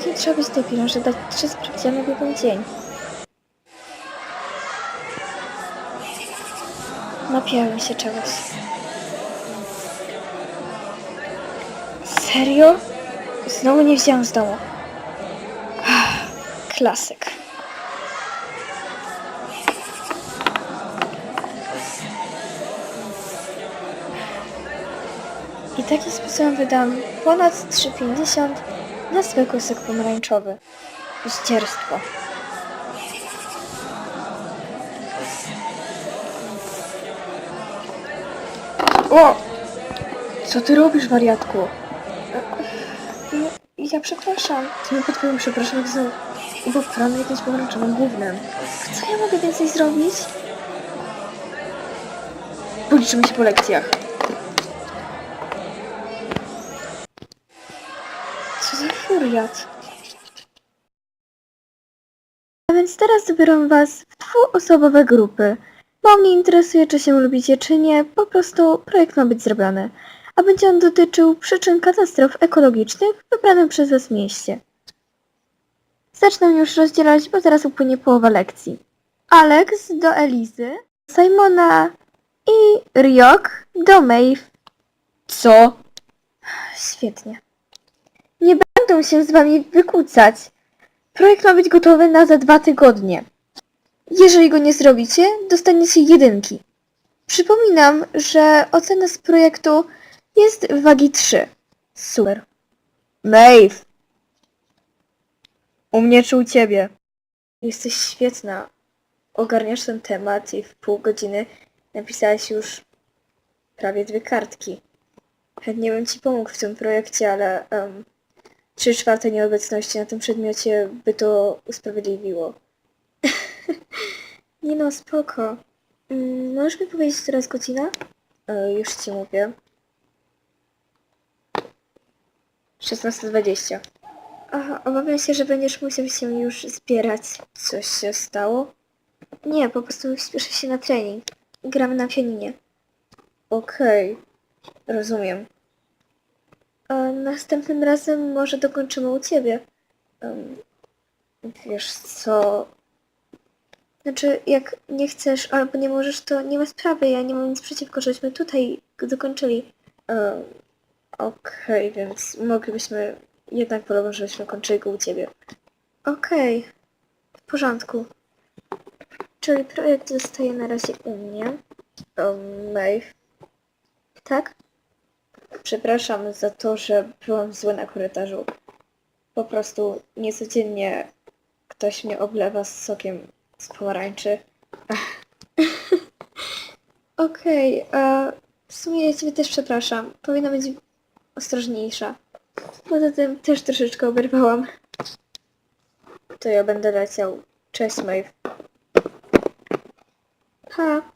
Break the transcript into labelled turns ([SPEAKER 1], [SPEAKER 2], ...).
[SPEAKER 1] Trzeba być debilem, że dać trzy sprawdziany w jeden dzień. Napiałem się czegoś. Serio? Znowu nie wziąłem z domu. Klasyk. I takim sposobem wydam ponad 3,50 na zwykły sok pomarańczowy. Zdzierstwo. O! Co ty robisz, wariatku? Ja, przepraszam. Ty mi po twoim przepraszam za ubowrany jakimś pomarańczowym gównem. Co ja mogę więcej zrobić? Policzymy się po lekcjach. Furiat. A więc teraz zabieram was w dwuosobowe grupy. Bo mnie interesuje, czy się lubicie, czy nie. Po prostu projekt ma być zrobiony. A będzie on dotyczył przyczyn katastrof ekologicznych w wybranym przez was mieście. Zacznę już rozdzielać, bo zaraz upłynie połowa lekcji. Alex do Elizy, Simona i Ryok do Maeve. Co? Świetnie. Będą się z wami wykłócać. Projekt ma być gotowy na za dwa tygodnie. Jeżeli go nie zrobicie, dostaniecie jedynki. Przypominam, że ocena z projektu jest wagi 3. Super. Maeve! U mnie czy u ciebie? Jesteś świetna. Ogarniasz ten temat i w pół godziny napisałaś już prawie dwie kartki. Chętnie bym ci pomógł w tym projekcie, ale um, trzy czwarte nieobecności na tym przedmiocie by to usprawiedliwiło. Nie no, spoko. Mm, możesz mi powiedzieć, jest godzina? E, już ci mówię. 16.20. Aha, obawiam się, że będziesz musiał się już zbierać. Coś się stało? Nie, po prostu spieszę się na trening. Gramy na pianinie. Okej, rozumiem. Następnym razem może dokończymy u ciebie. Wiesz co, znaczy, jak nie chcesz albo nie możesz, to nie ma sprawy. Ja nie mam nic przeciwko, żeśmy tutaj dokończyli. Okej, więc moglibyśmy jednak polować, żebyśmy kończyli go u ciebie. Okej, w porządku. Czyli projekt zostaje na razie u mnie. Um, Maeve. Tak? Przepraszam za to, że byłam zły na korytarzu. Po prostu niecodziennie ktoś mnie oblewa z sokiem z pomarańczy. Okej, a w sumie ja ciebie też przepraszam. Powinna być ostrożniejsza. Poza tym też troszeczkę oberwałam. To ja będę leciał. Cześć, Maeve. Ha.